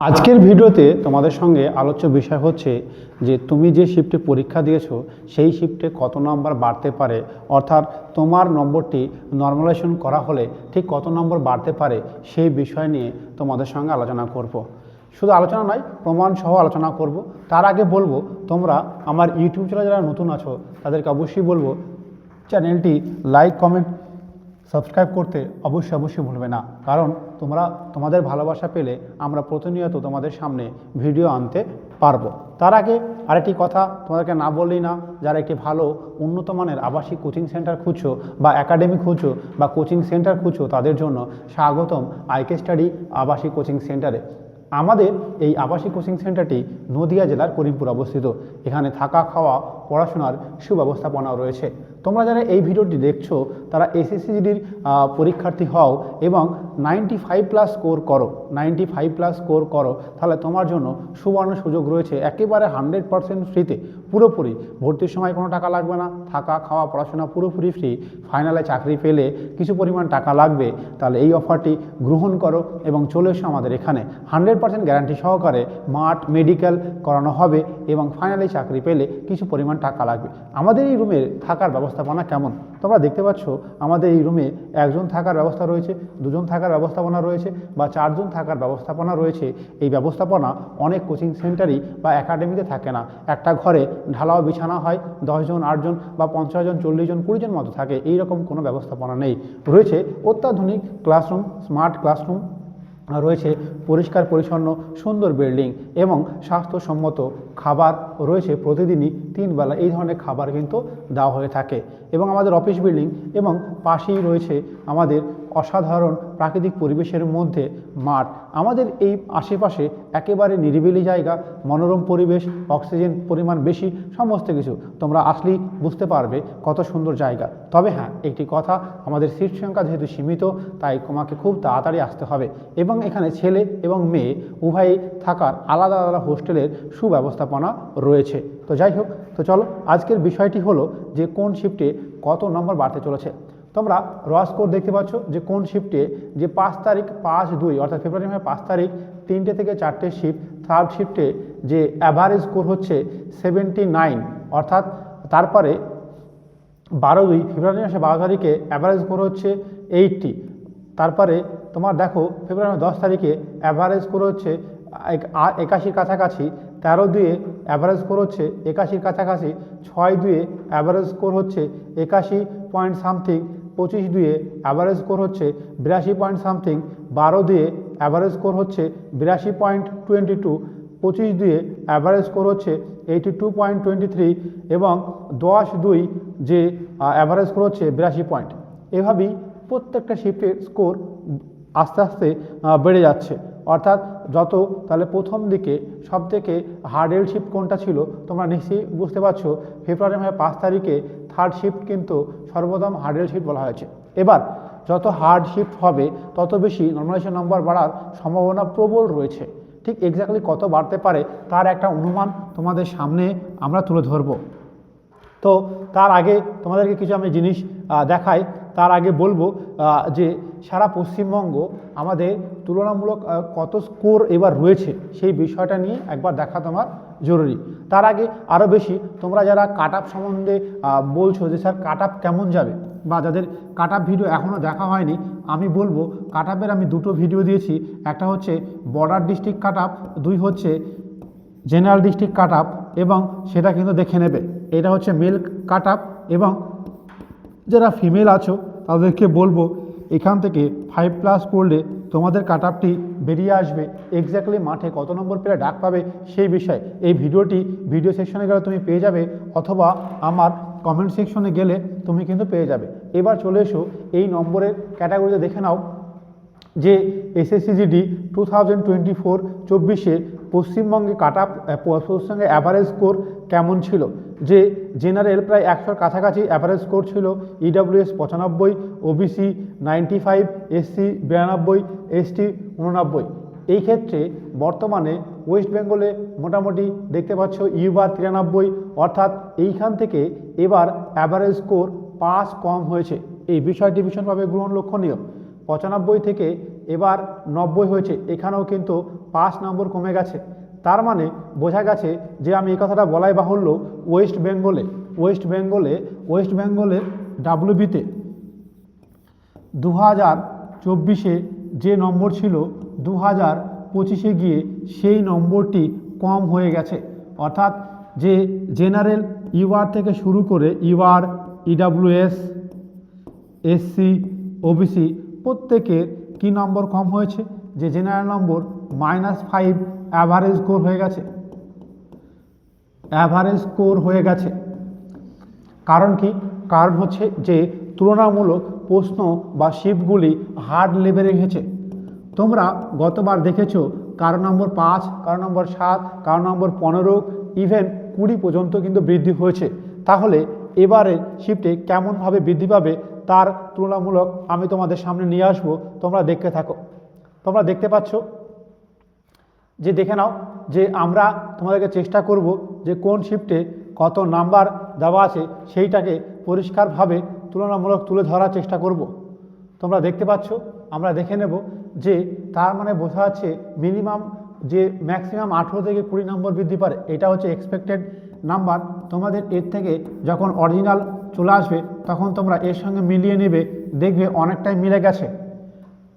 আজকের ভিডিওতে তোমাদের সঙ্গে আলোচ্য বিষয় হচ্ছে যে তুমি যে শিফটে পরীক্ষা দিয়েছ, সেই শিফটে কত নম্বর বাড়তে পারে? অর্থাৎ তোমার নম্বরটি নর্মালাইজেশন করা হলে ঠিক কত নম্বর বাড়তে পারে? সেই বিষয় নিয়ে তোমাদের সঙ্গে আলোচনা করব। শুধু আলোচনা নয়, প্রমাণ সহ আলোচনা করব। তার আগে বলব, তোমরা আমার ইউটিউব চ্যানেল যারা নতুন আছো, তাদেরকে অবশ্যই বলব চ্যানেলটি লাইক কমেন্ট সাবস্ক্রাইব করতে অবশ্যই অবশ্যই ভুলবে না। কারণ তোমরা, তোমাদের ভালোবাসা পেলে আমরা প্রতিনিয়ত তোমাদের সামনে ভিডিও আনতে পারব। তার আগে আরেকটি কথা তোমাদেরকে না বললেই না, যারা একটি ভালো, উন্নত মানের আবাসিক কোচিং সেন্টার খুঁজছো বা একাডেমি খুঁজছো বা কোচিং সেন্টার খুঁজছো, তাদের জন্য স্বাগতম আইকে স্টাডি আবাসিক কোচিং সেন্টারে আমাদের এই আবাসিক কোচিং সেন্টারটি নদিয়া জেলার করিমপুর অবস্থিত। এখানে থাকা, খাওয়া, পড়াশোনার সুব্যবস্থাপনাও রয়েছে। তোমরা যারা এই ভিডিওটি দেখছ, তারা এসএসসিজিডির পরীক্ষার্থী হও এবং নাইনটি ফাইভ প্লাস স্কোর করো। নাইনটি ফাইভ প্লাস স্কোর করো। তাহলে তোমার জন্য সুবর্ণ সুযোগ রয়েছে। একেবারে হান্ড্রেড পার্সেন্ট ফ্রিতে। পুরোপুরি ভর্তির সময় কোনো টাকা লাগবে না। থাকা, খাওয়া, পড়াশোনা পুরোপুরি ফ্রি। ফাইনালে চাকরি পেলে কিছু পরিমাণ টাকা লাগবে। তাহলে এই অফারটি গ্রহণ করো এবং চলে এসো আমাদের এখানে। হান্ড্রেড পার্সেন্ট গ্যারান্টি সহকারে মাঠ মেডিকেল করানো হবে এবং ফাইনালি চাকরি পেলে কিছু পরিমাণ টাকা লাগবে। আমাদের এই রুমের থাকার ব্যবস্থাপনা কেমন? তোমরা দেখতে পাচ্ছ, আমাদের এই রুমে একজন থাকার ব্যবস্থা রয়েছে, দুজন থাকার ব্যবস্থাপনা রয়েছে বা চারজন থাকার ব্যবস্থাপনা রয়েছে। এই ব্যবস্থাপনা অনেক কোচিং সেন্টারই বা একাডেমিতে থাকে না। একটা ঘরে ঢালাও বিছানা হয়, দশজন, আটজন বা পঞ্চাশ জন চল্লিশ জন কুড়িজন মতো থাকে। এই রকম কোনো ব্যবস্থাপনা নেই। রয়েছে অত্যাধুনিক ক্লাসরুম স্মার্ট ক্লাসরুম রয়েছে পরিষ্কার, পরিচ্ছন্ন, সুন্দর বিল্ডিং এবং স্বাস্থ্যসম্মত খাবার রয়েছে প্রতিদিনই তিনবেলা এই ধরনের খাবার কিন্তু দেওয়া হয়ে থাকে। এবং আমাদের অফিস বিল্ডিং এবং পাশেই রয়েছে আমাদের অসাধারণ প্রাকৃতিক পরিবেশের মধ্যে মাঠ। আমাদের এই আশেপাশে একেবারে নিরিবিলি জায়গা, মনোরম পরিবেশ, অক্সিজেন পরিমাণ বেশি, সমস্ত কিছু। তোমরা আসলেই বুঝতে পারবে কত সুন্দর জায়গা। তবে হ্যাঁ একটি কথা, আমাদের সিট সংখ্যা যেহেতু সীমিত, তাই তোমাকে খুব তাড়াতাড়ি আসতে হবে। এবং এখানে ছেলে এবং মেয়ে, উভয়ই থাকার আলাদা আলাদা হোস্টেলের সুব্যবস্থাপনা রয়েছে। তো যাই হোক, তো চলো, আজকের বিষয়টি হলো যে কোন শিফটে কত নম্বর বাড়তে চলেছে। তোমরা র স্কোর দেখতে পাচ্ছ যে কোন শিফটে যে পাঁচ তারিখ পাঁচ দুই, অর্থাৎ ফেব্রুয়ারি মাসের পাঁচ তারিখ তিনটে থেকে চারটে শিফট থার্ড শিফটে যে অ্যাভারেজ স্কোর হচ্ছে সেভেন্টি নাইন অর্থাৎ তারপরে বারো দুই ফেব্রুয়ারি মাসে বারো তারিখে অ্যাভারেজ স্কোর হচ্ছে এইটটি তারপরে তোমার দেখো ফেব্রুয়ারি দশ তারিখে অ্যাভারেজ স্কোর হচ্ছে এক- একাশির কাছাকাছি তেরো দুয়ে অ্যাভারেজ স্কোর হচ্ছে একাশির কাছাকাছি, ছয় দুয়ে অ্যাভারেজ স্কোর হচ্ছে একাশি পয়েন্ট সামথিং পঁচিশ দুয়ে অ্যাভারেজ স্কোর হচ্ছে বিরাশি পয়েন্ট সামথিং বারো দুয়ে অ্যাভারেজ স্কোর হচ্ছে বিরাশি পয়েন্ট টোয়েন্টি টু পঁচিশ দুয়ে অ্যাভারেজ স্কোর হচ্ছে eighty two point twenty three এবং দশ দুই যে অ্যাভারেজ স্কোর হচ্ছে বিরাশি পয়েন্ট এভাবেই প্রত্যেকটা শিফটের স্কোর আস্তে আস্তে বেড়ে যাচ্ছে। অর্থাৎ যত, তাহলে প্রথম দিকে সব থেকে হার্ডেল শিফট কোনটা ছিল? তোমরা নিশ্চয়ই বুঝতে পারছ ফেব্রুয়ারি মাসের পাঁচ তারিখে থার্ড শিফট কিন্তু সর্বদম হার্ডেল শিফট বলা হয়েছে। এবার, যত হার্ড শিফট হবে, তত বেশি নর্মালাইজেশন নম্বর বাড়ার সম্ভাবনা প্রবল রয়েছে। ঠিক এক্স্যাক্টলি কত বাড়তে পারে, তার একটা অনুমান তোমাদের সামনে আমরা তুলে ধরবো। তো, তার আগে তোমাদেরকে কিছু আমি জিনিস দেখাই। তার আগে বলব যে সারা পশ্চিমবঙ্গ আমাদের তুলনামূলক কত স্কোর এবার রয়েছে সেই বিষয়টা নিয়ে একবার দেখা তোমার জরুরি। তার আগে আরও বেশি, তোমরা যারা কাট সম্বন্ধে বলছো যে, স্যার কাট কেমন যাবে? বা যাদের কাট ভিডিও এখনও দেখা হয়নি, আমি বলব কাট আমি দুটো ভিডিও দিয়েছি। একটা হচ্ছে বর্ডার ডিস্ট্রিক্ট কাট দুই হচ্ছে জেনারেল ডিস্ট্রিক্ট কাট এবং সেটা কিন্তু দেখে নেবে। এটা হচ্ছে মেল কাট এবং যারা ফিমেল আছো, তাদেরকে বলব এখান থেকে ফাইভ প্লাস করলে তোমাদের কাট আপটি বেরিয়ে আসবে। এক্স্যাক্টলি মাঠে কত নম্বর পেলে ডাক পাবে সেই বিষয়ে। এই ভিডিওটি ভিডিও সেকশনে গেলে তুমি পেয়ে যাবে, অথবা আমার কমেন্ট সেকশনে গেলে তুমি কিন্তু পেয়ে যাবে। এবার চলে এসো এই নম্বরের ক্যাটাগরিতে দেখে নাও যে SSC GD two thousand twenty four চব্বিশে পশ্চিমবঙ্গে কাট আপ পশ্চিমবঙ্গে অ্যাভারেজ স্কোর কেমন ছিল? যে জেনারেল প্রায় একশোর কাছাকাছি অ্যাভারেজ স্কোর ছিল ইডাব্লিউএস পঁচানব্বই ওবিসি নাইনটি ফাইভ এসসি বিরানব্বই এসটি উননব্বই। এই ক্ষেত্রে বর্তমানে ওয়েস্ট বেঙ্গলে মোটামুটি দেখতে পাচ্ছ ইউবার তিরানব্বই, অর্থাৎ এইখান থেকে এবার অ্যাভারেজ স্কোর পাস কম হয়েছে। এই বিষয়টি ভীষণভাবে গ্রহণ লক্ষণীয় পঁচানব্বই থেকে এবার নব্বই হয়েছে, এখানেও কিন্তু পাঁচ নম্বর কমে গেছে। তার মানে বোঝা গেছে যে আমি এই কথাটা বলাই বাহুল্য ওয়েস্ট বেঙ্গলে ওয়েস্ট বেঙ্গলে ওয়েস্ট বেঙ্গলে ডাব্লিউবিতে। দু হাজার চব্বিশে যে নম্বর ছিল দু হাজার পঁচিশে গিয়ে সেই নম্বরটি কম হয়ে গেছে। অর্থাৎ যে জেনারেল ইউআর থেকে শুরু করে ইউআর, ইডাব্লিউএস, এসসি, ওবিসি, প্রত্যেকের কী নম্বর কম হয়েছে? যে general number minus five average score হয়ে গেছে। অ্যাভারেজ স্কোর হয়ে গেছে। কারণ কি? কারণ হচ্ছে যে তুলনামূলক প্রশ্ন বা শিফটগুলি হার্ড লেভেলে হয়েছে তোমরা গতবার দেখেছ কারও নম্বর পাঁচ, কারও নম্বর সাত, কারও নম্বর পনেরো ইভেন কুড়ি পর্যন্ত কিন্তু বৃদ্ধি হয়েছে। তাহলে এবারের শিফটে কেমনভাবে বৃদ্ধি পাবে তার তুলনামূলক আমি তোমাদের সামনে নিয়ে আসব। তোমরা দেখতে থাকো। তোমরা দেখতে পাচ্ছ যে দেখে নাও যে আমরা তোমাদেরকে চেষ্টা করব যে কোন শিফটে কত নাম্বার দেওয়া আছে সেইটাকে পরিষ্কারভাবে তুলনামূলক তুলে ধরার চেষ্টা করব। তোমরা দেখতে পাচ্ছ, আমরা দেখে নেব যে তার মানে বোঝা যাচ্ছে মিনিমাম যে ম্যাক্সিমাম আঠেরো থেকে কুড়ি নম্বর বৃদ্ধি পারে, এটা হচ্ছে এক্সপেক্টেড নাম্বার। তোমাদের এর থেকে যখন অরিজিনাল চলে আসবে, তখন তোমরা এর সঙ্গে মিলিয়ে নেবে, দেখবে অনেকটাই মিলে গেছে।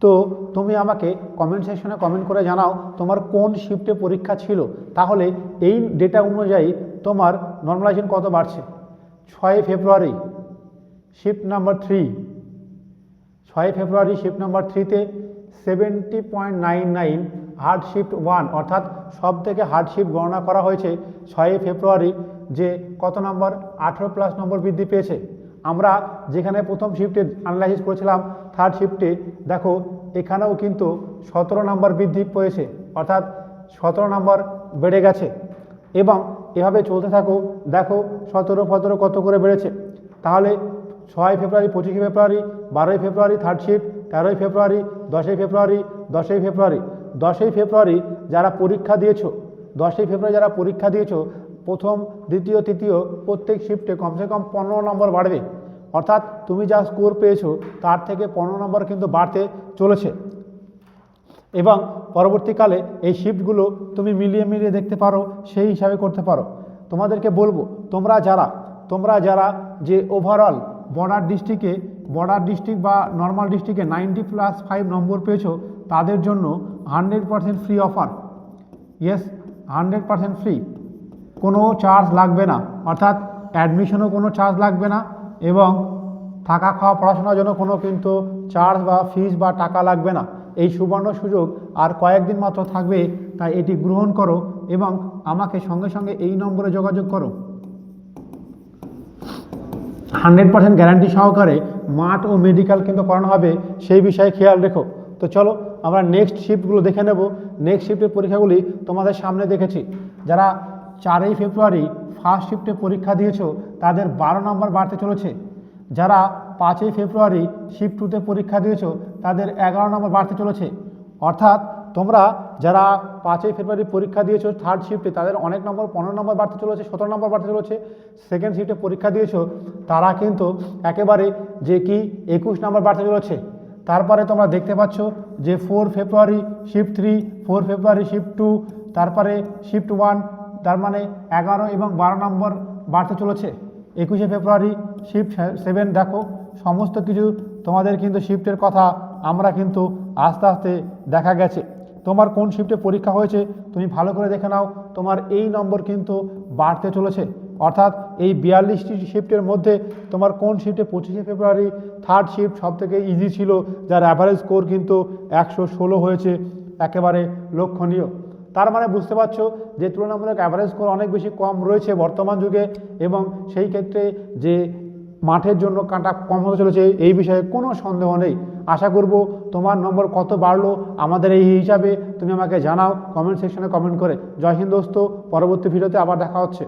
তো তুমি আমাকে কমেন্ট সেকশনে কমেন্ট করে জানাও, তোমার কোন শিফটে পরীক্ষা ছিল? তাহলে এই ডেটা অনুযায়ী তোমার নর্মালাইজেশন কত বাড়ছে? ছয় ফেব্রুয়ারি শিফট নাম্বার থ্রি ছয় ফেব্রুয়ারি শিফট নাম্বার থ্রিতে seventy point nine nine hard shift one অর্থাৎ সব থেকে হার্ড শিফট গণনা করা হয়েছে ছয়ই ফেব্রুয়ারি যে কত নম্বর? আঠেরো প্লাস নম্বর বৃদ্ধি পেয়েছে। আমরা যেখানে প্রথম শিফটে অ্যানালাইসিস করেছিলাম থার্ড শিফটে দেখো, এখানেও কিন্তু সতেরো নম্বর বৃদ্ধি পেয়েছে। অর্থাৎ সতেরো নম্বর বেড়ে গেছে। এবং এভাবে চলতে থাকো, দেখো, সতেরো ফতেরো কত করে বেড়েছে? তাহলে ছয় ফেব্রুয়ারি, পঁচিশে ফেব্রুয়ারি, বারোই ফেব্রুয়ারি থার্ড শিফট তেরোই ফেব্রুয়ারি, দশই ফেব্রুয়ারি দশই ফেব্রুয়ারি। দশই ফেব্রুয়ারি যারা পরীক্ষা দিয়েছ, দশই ফেব্রুয়ারি যারা পরীক্ষা দিয়েছ প্রথম, দ্বিতীয়, তৃতীয় প্রত্যেক শিফটে কমসে কম পনেরো নম্বর বাড়বে। অর্থাৎ তুমি যা স্কোর পেয়েছ, তার থেকে পনেরো নম্বর কিন্তু বাড়তে চলেছে। এবং পরবর্তীকালে এই শিফটগুলো তুমি মিলিয়ে মিলিয়ে দেখতে পারো, সেই হিসাবে করতে পারো। তোমাদেরকে বলব, তোমরা যারা তোমরা যারা যে ওভারঅল বর্ডার ডিস্ট্রিক্টে বর্ডার ডিস্ট্রিক্ট বা নর্মাল ডিস্ট্রিক্টে নাইনটি প্লাস ফাইভ নম্বর পেয়েছ, তাদের জন্য hundred percent free offer yes hundred percent free কোনো চার্জ লাগবে না। অর্থাৎ অ্যাডমিশনও কোনো চার্জ লাগবে না এবং থাকা খাওয়া পড়াশোনার জন্য কোনো কিন্তু চার্জ বা ফিস বা টাকা লাগবে না। এই সুবর্ণ সুযোগ আর কয়েকদিন মাত্র থাকবে, তাই এটি গ্রহণ করো এবং আমাকে সঙ্গে সঙ্গে এই নম্বরে যোগাযোগ করো। হান্ড্রেড পার্সেন্ট গ্যারান্টি সহকারে মাঠ ও মেডিকেল কিন্তু করানো হবে, সেই বিষয়ে খেয়াল রেখো। তো চলো, আমরা নেক্সট শিফটগুলো দেখে নেব। নেক্সট শিফটের পরীক্ষাগুলি তোমাদের সামনে দেখেছি। যারা চারই ফেব্রুয়ারি ফার্স্ট শিফটে পরীক্ষা দিয়েছ, তাদের বারো নম্বর বাড়তে চলেছে। যারা পাঁচই ফেব্রুয়ারি শিফট টুতে পরীক্ষা দিয়েছ, তাদের এগারো নম্বর বাড়তে চলেছে। অর্থাৎ তোমরা যারা পাঁচই ফেব্রুয়ারি পরীক্ষা দিয়েছ থার্ড শিফটে তাদের অনেক নম্বর পনেরো নম্বর বাড়তে চলেছে, সতেরো নম্বর বাড়তে চলেছে। সেকেন্ড শিফটে পরীক্ষা দিয়েছ, তারা কিন্তু একেবারে যে কি একুশ নম্বর বাড়তে চলেছে। তারপরে তোমরা দেখতে পাচ্ছ যে four February shift three four February shift two তারপরে শিফট ওয়ান তার মানে এগারো এবং বারো নম্বর বাড়তে চলেছে। একুশে ফেব্রুয়ারি শিফট সেভেন দেখো, সমস্ত কিছু তোমাদের কিন্তু শিফটের কথা আমরা কিন্তু আস্তে আস্তে দেখা গেছে। তোমার কোন শিফটে পরীক্ষা হয়েছে তুমি ভালো করে দেখে নাও, তোমার এই নম্বর কিন্তু বাড়তে চলেছে। অর্থাৎ এই বিয়াল্লিশটি শিফটের মধ্যে তোমার কোন শিফটে পঁচিশে ফেব্রুয়ারি থার্ড শিফট সব থেকে ইজি ছিল, যার অ্যাভারেজ স্কোর কিন্তু একশো ষোলো হয়েছে, একেবারে লক্ষণীয়। তার মানে বুঝতে পারছ যে তুলনামূলক অ্যাভারেজ স্কোর অনেক বেশি কম রয়েছে বর্তমান যুগে এবং সেই ক্ষেত্রে যে মাঠের জন্য কাঁটা কম হতে চলেছে এই বিষয়ে কোনো সন্দেহ নেই। আশা করব তোমার নম্বর কত বাড়লো আমাদের এই হিসাবে তুমি আমাকে জানাও কমেন্ট সেকশনে কমেন্ট করে। জয় হিন্দ দোস্ত, পরবর্তী ভিডিওতে আবার দেখা হচ্ছে।